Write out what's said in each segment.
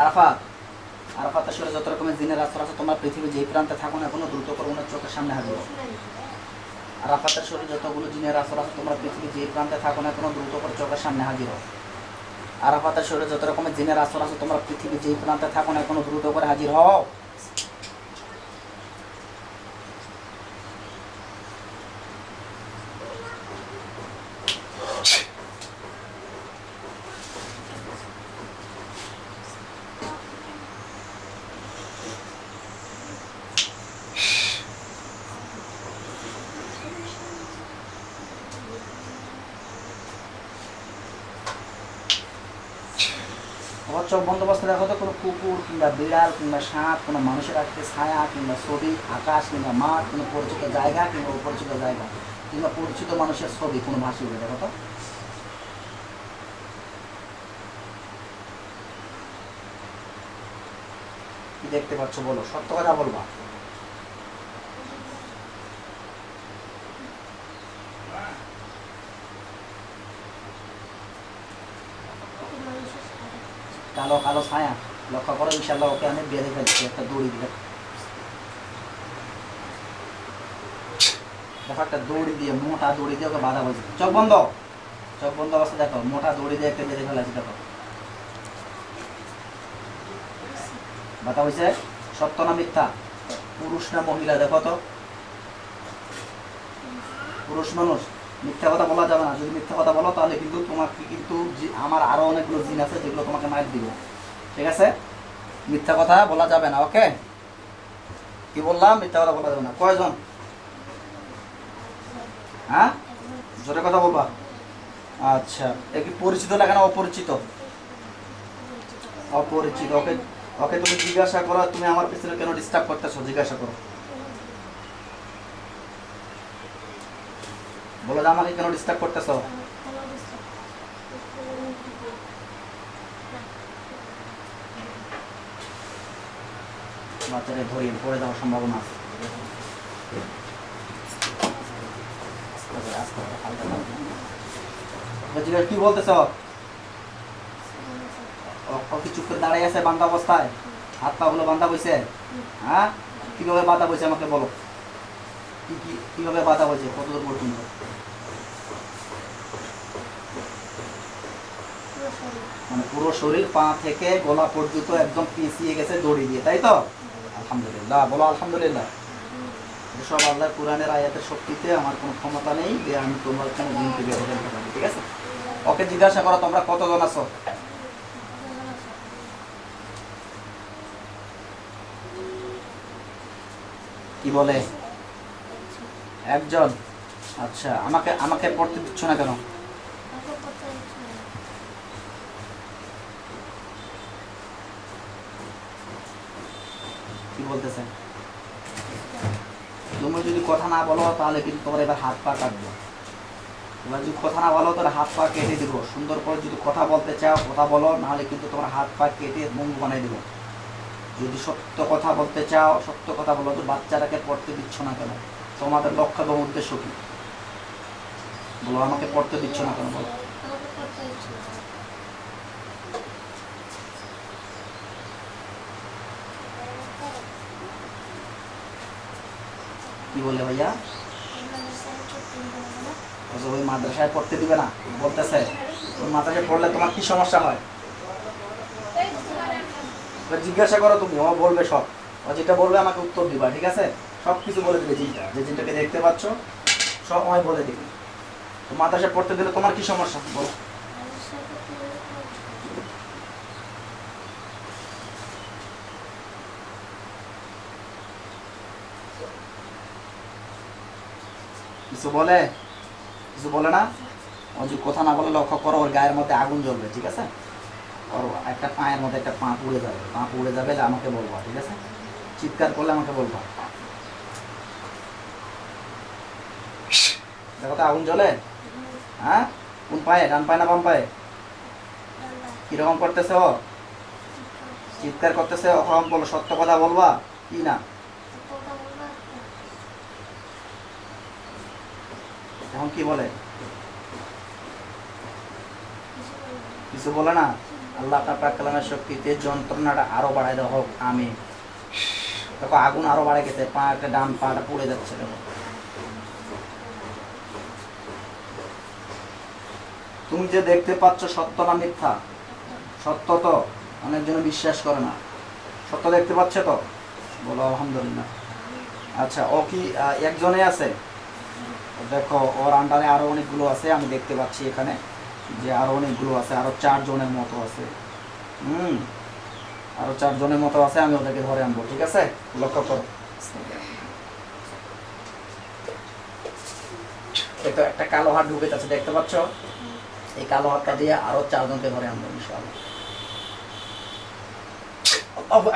আরাফাত আরাফাতের সরে যত রকমের দিনের রাস্তা আছে, তোমার পৃথিবী যেই প্রান্তে থাকো না কোনো, দ্রুত না চোখের সামনে হাজির আরাফাতের শরীর যতগুলো জিনের রাস্তা আছে, তোমরা পৃথিবী যেই প্রান্তে থাকো না কোনো, দ্রুত করে চোখের সামনে হাজির আরাফাতের শরীরে যত রকমের জিনের আসর আছে, তোমরা পৃথিবীর যেই প্রান্তে থাকো না কোনো, দ্রুত করে হাজির হও। চোখ বন্দোবস্ত দেখো তো কোনো কুকুর কিংবা বিড়াল কিংবা সাঁত কোনো মানুষের আজকে ছায়া কিংবা ছবি, আকাশ কিংবা মাঠ, কোনো পরিচিত জায়গা কিংবা অপরিচিত জায়গা, কিংবা পরিচিত মানুষের ছবি, কোনো ভাষি দেখা তো। দেখতে পাচ্ছ বলো? সত্য কথা বলবা। কালো কালো ছায়া। লক্ষ্য করো ইনশাল্লাহ ওকে আমি বেঁধে ফেলছি, একটা দড়ি দিয়ে। দেখো, একটা দড়ি দিয়ে, মোটা দড়ি দিয়ে ওকে বাধা বলছে চোখ বন্ধ। চোখ বন্ধ অবস্থা দেখো, মোটা দড়ি দিয়ে একটা বেঁধে ফেলেছি, দেখো। বাধা হয়েছে। সত্য না মিথ্যা? পুরুষ না মহিলা, দেখো তো। পুরুষ মানুষ? মিথ্যা কথা বলা যাবে না। যদি মিথ্যা কথা বলো, তাহলে কিন্তু তোমাকে কিন্তু আমার আরও অনেকগুলো জিন আছে যেগুলো তোমাকে মার দিব। ঠিক আছে? মিথ্যা কথা বলা যাবে না, ওকে? কি বললাম? মিথ্যা কথা বলা যাবে না। কয়জন? হ্যাঁ? জোরে কথা বলবা। আচ্ছা এ কি পরিচিত লাগে না অপরিচিত? অপরিচিত। ওকে ওকে তুমি জিজ্ঞাসা করো, তুমি আমার পিছনে কেন ডিস্টার্ব করতেছো? জিজ্ঞাসা করো। বলো যে আমাকে কেন ডিস্টার্ব করতেছো? বাচ্চাকে ধরিয়ে পড়ে যাওয়ার সম্ভাবনা আছে। কি বলতেছ? ও- ও কি চুপ করে দাঁড়িয়ে আছে বান্ধা অবস্থায়? হাত পা গুলো বান্ধা বইছে? হ্যাঁ? কীভাবে বাধা বইছে আমাকে বলো। কি কি, কীভাবে বাধা বইছে কতদূর পর্যন্ত? মানে পুরো শরীর, পা থেকে গলা পর্যন্ত একদম পিছিয়ে গেছে দড়ি দিয়ে, তাই তো? আলহামদুলিল্লাহ, বলো আলহামদুলিল্লাহ। এসব আল্লাহ কোরআনের আয়াতের শক্তিতে আমার কোনো ক্ষমতা নেই যে আমি তোমার কোনো বের হতে ঠিক আছে? ওকে, জিজ্ঞাসা করো তোমরা কতজন আছো? কি বলে? একজন? আচ্ছা আমাকে আমাকে পড়তে দিচ্ছ না কেন? কি বলতেছেন তুমি যদি কথা না বলো, তাহলে কিন্তু তোমার এবার হাত পা কাটবো। এবার যদি কথা না বলো, তাহলে হাত পা কেটে দিব। সুন্দর করে যদি কথা বলতে চাও, কথা বলো, নাহলে কিন্তু তোমার হাত পা কেটে মুখ বানিয়ে দিব। যদি সত্য কথা বলতে চাও, সত্য কথা বলো, তো বাচ্চাটাকে পড়তে দিচ্ছ না কেন? তোমাদের লক্ষ্য এবং উদ্দেশ্য কি? বলো, আমাকে পড়তে দিচ্ছ না কেন বলো? কি বলে ভাইয়া? ওই মাদ্রাসায় পড়তে দিবে না। বলতেছে, ওই মাদ্রাসায় পড়লে তোমার কি সমস্যা হয়? জিজ্ঞাসা করো তুমি। ও বলবে সব। ও যেটা বলবে আমাকে উত্তর দিবা, ঠিক আছে? সব কিছু বলে দিবে জিনটা। যে জিনটাকে দেখতে পাচ্ছ সব আমায় বলে দিবে। তো মাদ্রাসায় পড়তে দিলে তোমার কি সমস্যা? বলো। কিছু বলে? কিছু বলে না? ও যদি কথা না বলে লক্ষ্য করো, ওর গায়ের মধ্যে আগুন জ্বলবে, ঠিক আছে? ওর একটা পায়ের মধ্যে একটা পা পুড়ে যাবে। পা পুড়ে যাবে আমাকে বলবা, ঠিক আছে? চিৎকার করলে আমাকে বলবা। দেখো তো, আগুন জ্বলে? হ্যাঁ? কোন পায়ে, ডান পায়ে না বাম পায়ে? কীরকম করতেছে ও? চিৎকার করতেছে ওরকম বলো, সত্য কথা বলবা? কি না? এখন কি বলে? কিছু বলে না? আল্লাহ আপনার প্রাকালামের শক্তিতে যন্ত্রণাটা আরও বাড়াই দেওয়া হোক আমি দেখো, আগুন আরও বাড়ে গেছে, পা একটা ডান পাটা পড়ে যাচ্ছে, দেখো। তুমি যে দেখতে পাচ্ছ সত্য না মিথ্যা? সত্য তো অনেকজন বিশ্বাস করে না। সত্য দেখতে পাচ্ছে তো? বলো, আলহামদুলিল্লাহ। আচ্ছা ও কি একজনে আছে? দেখো, ওর আন্ডারে আরও অনেকগুলো আছে, আমি দেখতে পাচ্ছি এখানে যে আরও অনেকগুলো আছে, আরও চারজনের মতো আছে। হুম, আরও চারজনের মতো আছে, আমি ওদেরকে ধরে আনব, ঠিক আছে? লক্ষ্য করো। তো একটা কালো হাত ঢুকে যাচ্ছে, দেখতে পাচ্ছ? এই কালো হাতটা দিয়ে আরও চারজনকে ধরে আনব ইনশাআল্লাহ। আল্লাহু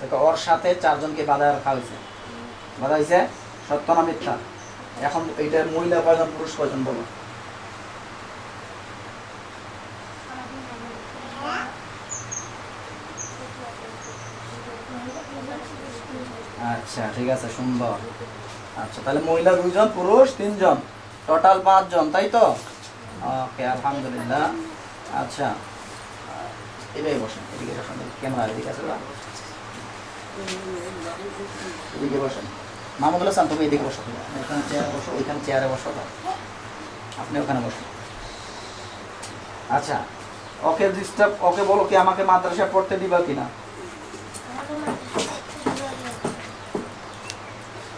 দেখো ওর সাথে চারজনকে বাধা রাখা হয়েছে। বাধা হয়েছে সত্য না মিথ্যা? এখন এইটার মহিলা কয়জন পুরুষ কয়জন বলো? আচ্ছা ঠিক আছে সুন্দর। আচ্ছা তাহলে মহিলা দুইজন পুরুষ তিনজন। টোটাল পাঁচজন তাই তো? আলহামদুলিল্লাহ। আচ্ছা এটাই বসেন, এদিকে বসেন, ক্যামেরা এদিকে আছে? এদিকে বসেন। মাহমুদুল হাসান তুমি এদিকে বসো। এখানে চেয়ারে বসো, ওইখানে চেয়ারে বসো। আপনি ওখানে বসুন। আচ্ছা ওকে ডিস্টার্ব ওকে বলো কি আমাকে মাদ্রাসা পড়তে দিবা কিনা?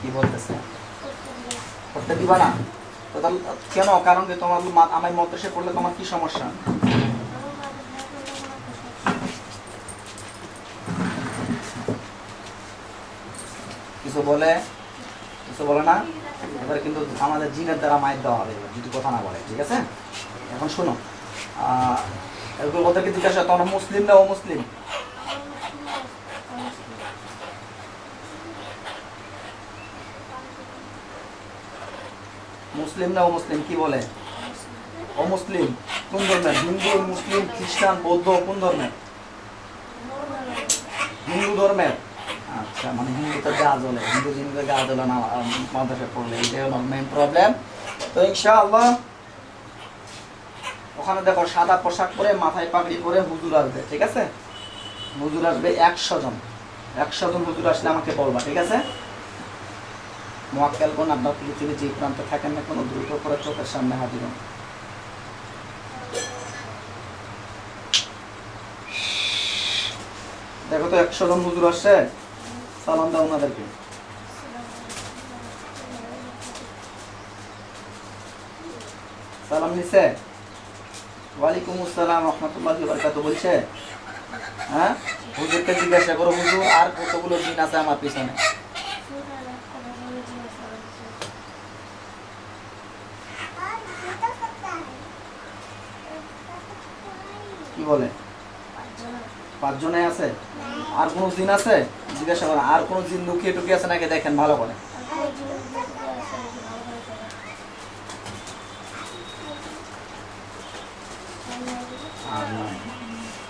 কি বলতেছে? পড়তে দিবা না? কেন? কারণ কি তোমার আমার মাদ্রাসা পড়লে তোমার কি সমস্যা? কিছু বলে কিছু বলে না? এবার কিন্তু আমাদের জিনের দ্বারা মায়ের দেওয়া হবে যদি কথা না বলে, ঠিক আছে? এখন শোনো ওদেরকে জিজ্ঞাসা তোমরা মুসলিম না ও মুসলিম মুসলিম না ও মুসলিম কি বলে? ও মুসলিম কোন ধর্মের? হিন্দু মুসলিম খ্রিস্টান বৌদ্ধ কোন ধর্মের? হিন্দু ধর্মের? আচ্ছা মানে হিন্দুতে গা জ্বলে হিন্দু জিন্দুতে গা জ্বলে না আহ, মাদ্রাসায় পড়লে এটাই হলো মেন প্রবলেম তো ইনশাআল্লাহ ওখানে দেখো সাদা পোশাক পরে মাথায় পাগড়ি পরে হুজুর আসবে ঠিক আছে? হুজুর আসবে একশো জন। একশো জন হুজুর আসলে আমাকে বলবা ঠিক আছে? মোয়াক্কেল কোন আপনার পৃথিবীর যে প্রান্তে থাকেন না কোনো দ্রুত করে চোখের সামনে হাজির হন। দেখো তো, একশো জন হুজুর আসছে। সালাম দাও ওনাদেরকে। সালাম নিছে? ওয়ালাইকুম আসসালাম, রহমতুল্লাহ বারকাত বলছে? হ্যাঁ? হুজুরকে জিজ্ঞাসা করো, হুজুর, আর কতগুলো দিন আছে আমার পিছনে কি বলে? পাঁচজনে আছে? আর কোনো জিন আছে? জিজ্ঞাসা করেন, আর কোনো জিন লুকিয়ে টুকিয়ে আছে নাকি? দেখেন, ভালো করে।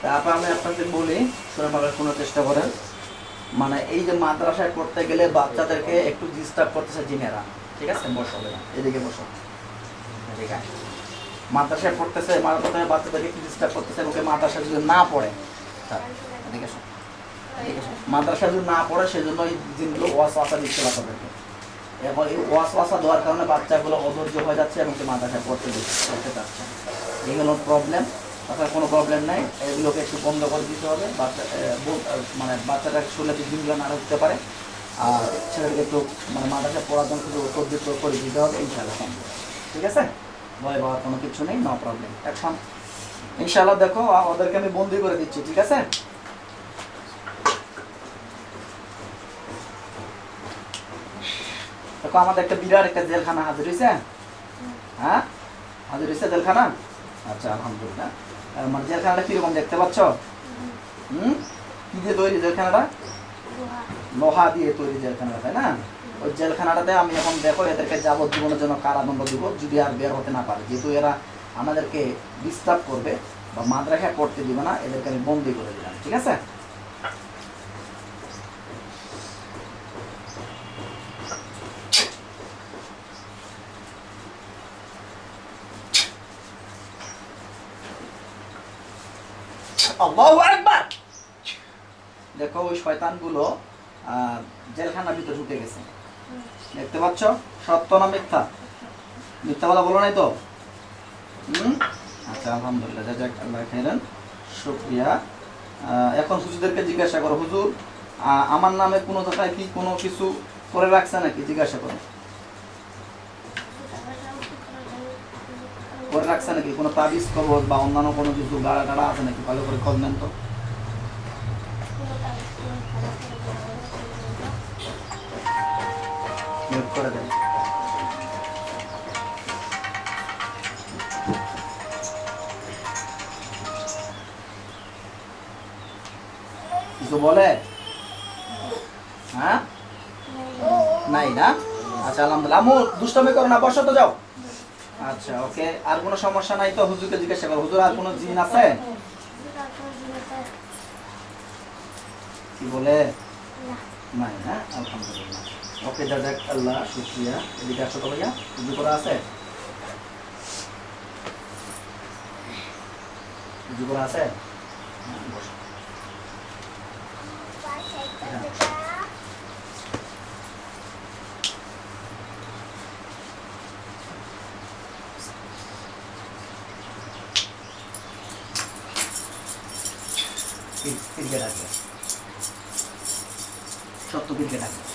তারপর আমি আপনাদের বলি শুনে ভালো কোনো চেষ্টা করেন। মানে এই যে মাদ্রাসায় পড়তে গেলে বাচ্চাদেরকে একটু ডিস্টার্ব করতেছে জিনেরা। ঠিক আছে? বসো, এদিকে বসো। এদিকে। মাদ্রাসায় পড়তেছে, মাদ্রাসায় বাচ্চাদেরকে একটু ডিস্টার্ব করতেছে ওকে মাদ্রাসায় যদি না পড়ে। মাদ্রাসায় যদি না পড়ে, সেজন্য এই জিনগুলো ওয়াস ওয়াসা দিচ্ছে বাচ্চাদেরকে। এবং এই ওয়াস ওয়াসা দেওয়ার কারণে বাচ্চাগুলো অধৈর্য হয়ে যাচ্ছে এবং সে মাদ্রাসায় পড়তে পড়তে চাচ্ছে হলো প্রবলেম তাছাড়া কোনো প্রবলেম নাই। এগুলোকে একটু বন্ধ করে দিতে হবে। বাচ্চা মানে বাচ্চাটা শুনলে জিনগুলো না উঠতে পারে। আর ছেলেকে একটু মানে মাদ্রাসায় পড়ার জন্য শুধু করে দিতে হবে, ইনশাআল্লাহ। ঠিক আছে? ভয় পাওয়ার কোনো কিছু নেই নো প্রবলেম এখন ইনশাআল্লাহ দেখো ওদেরকে আমি বন্দি করে দিচ্ছি, ঠিক আছে? দেখো, আমাদের একটা বিরাট একটা জেলখানা হাজির হয়েছে হ্যাঁ? হাজির হয়েছে জেলখানা? আচ্ছা আলহামদুলিল্লাহ। মানে জেলখানাটা কীরকম দেখতে পাচ্ছ? হুম? কি দিয়ে তৈরি জেলখানাটা? লোহা দিয়ে তৈরি জেলখানাটা, তাই না? ওই জেলখানাটাতে আমি এখন দেখো এদেরকে যাবজ্জীবনের জন্য কারাদণ্ড দিব, যদি আর বের হতে না পারে। যেহেতু এরা আমাদেরকে ডিস্টার্ব করবে বা মাদ্রাসা করতে দিবে না, এদেরকে আমি বন্দি করে দিলাম, ঠিক আছে? দেখো ওই শয়তানগুলো জেলখানার ভিতরে ঢুকে গেছে। দেখতে পাচ্ছ? সত্য না মিথ্যা? মিথ্যা কথা বলো নাই তো? আচ্ছা আলহামদুলিল্লাহ, যাক শুক্রিয়া। এখন হুজুরদেরকে জিজ্ঞাসা করো, হুজুর আমার নামে কোনো জায়গায় কি কোনো কিছু করে রাখছে নাকি? জিজ্ঞাসা করো। করে রাখছে নাকি? কোনো তাবিজ কবজ বা অন্যান্য কোনো কিছু গাড়া গাড়া আছে নাকি? ভালো করে খোঁজ নেন তো। মিউট করে দেন। কিছু বলে? হ্যাঁ? নাই না? আচ্ছা আলহামদুলিল্লাহ। আমু দুষ্টমি করো না বসো তো যাও। আচ্ছা ওকে। আর কোনো সমস্যা নাই তো? হুজুরকে জিজ্ঞাসা করো। হুজুর আর কোনো জিন আছে? কি বলে? নাই না? আলহামদুলিল্লাহ। ওকে জাজাক আল্লাহ, শুক্রিয়া। এদিকে আসো তো ভাইয়া রুজু করা আছে? রুজু করা আছে? সত্য ক্রিকেট আছে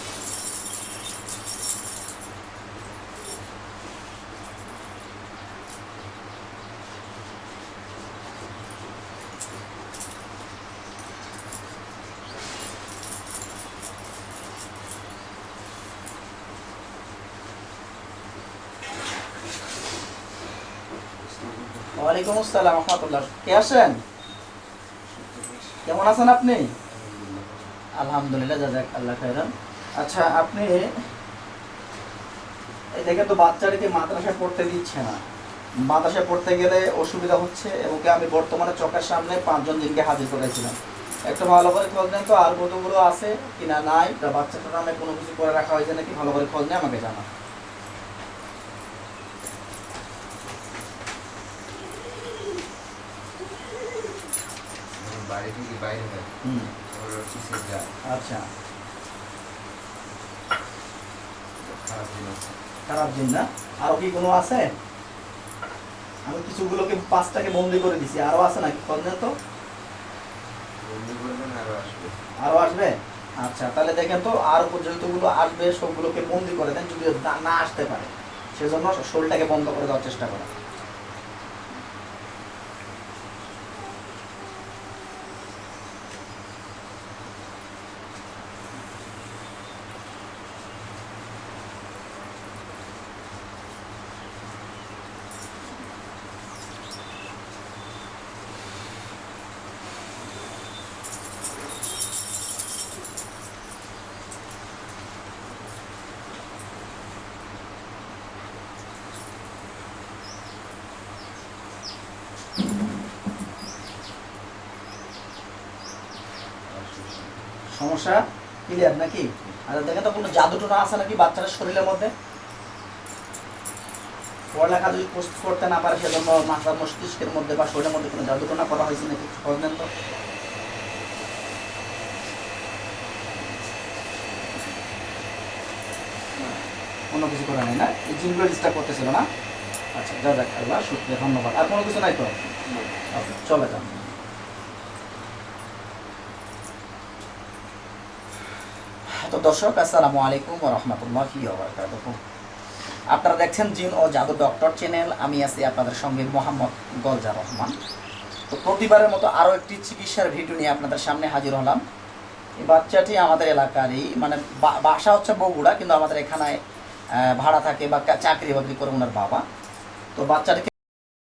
ওয়ালাইকুম আসসালাম রহমতুল্লাহ। কে আছেন কেমন আছেন আপনি? আলহামদুলিল্লাহ জাজাক আল্লাহ খাইরান আচ্ছা আপনি এই দেখেন তো মাদ্রাসায় পড়তে দিচ্ছে না। মাদ্রাসায় পড়তে গেলে অসুবিধা হচ্ছে এবং আমি বর্তমানে চোখের সামনে পাঁচজন দিনকে হাজির করেছিলাম। একটু ভালো করে খোঁজ নেন তো, আর কতগুলো আছে কিনা নাই বাচ্চাটার নামে কোনো কিছু করে রাখা হয়েছে নাকি, ভালো করে খোঁজ নিয়ে আমাকে জানা থেকে বাইরে হয় হুম। আচ্ছা। খারাপ দিন আছে। খারাপ দিন না? আরও কি কোনো আছে? আমি কিছুগুলোকে পাঁচটাকে বন্দি করে দিছি। আরও আছে নাকি? তো? বন্ধু করবেন আরও আসবে। আরও আসবে? আচ্ছা তাহলে দেখেন তো আর যতগুলো আসবে সবগুলোকে বন্দি করে দেন যদি না- আসতে পারে সেজন্য শোলটাকে বন্ধ করে দেওয়ার চেষ্টা করেন। সমস্যা? ক্লিয়ার নাকি? আচ্ছা দেখেন তো কোনো জাদু টোনা আছে নাকি বাচ্চার শরীরের মধ্যে? পড়ালেখা যদি পোস্ট করতে না পারে সেজন্য মাথা মস্তিষ্কের মধ্যে বা শরীরের মধ্যে কোনো জাদু টোনা করা হয়েছে নাকি? খোঁজ নেন তো। অন্য কিছু করা নেই না? এই জিনগুলো ডিস্টার্ব করতেছিল না? আচ্ছা যা যাক আল্লাহ শুক্রিয়া ধন্যবাদ। আর কোনো কিছু নাই তো? চলে যান। তো দর্শক, আসসালামু আলাইকুম রহমতুল্লাহি আপনারা দেখছেন জিন ও জাদু ডক্টর চ্যানেল। আমি আছি আপনাদের সঙ্গে মোহাম্মদ গলজা রহমান। তো প্রতিবারের মতো আরও একটি চিকিৎসার ভিডিও নিয়ে আপনাদের সামনে হাজির হলাম। এই বাচ্চাটি আমাদের এলাকারই মানে বাসা হচ্ছে বগুড়া, কিন্তু আমাদের এখানে ভাড়া থাকে বা চাকরি বাকরি করে ওনার বাবা। তো বাচ্চাটাকে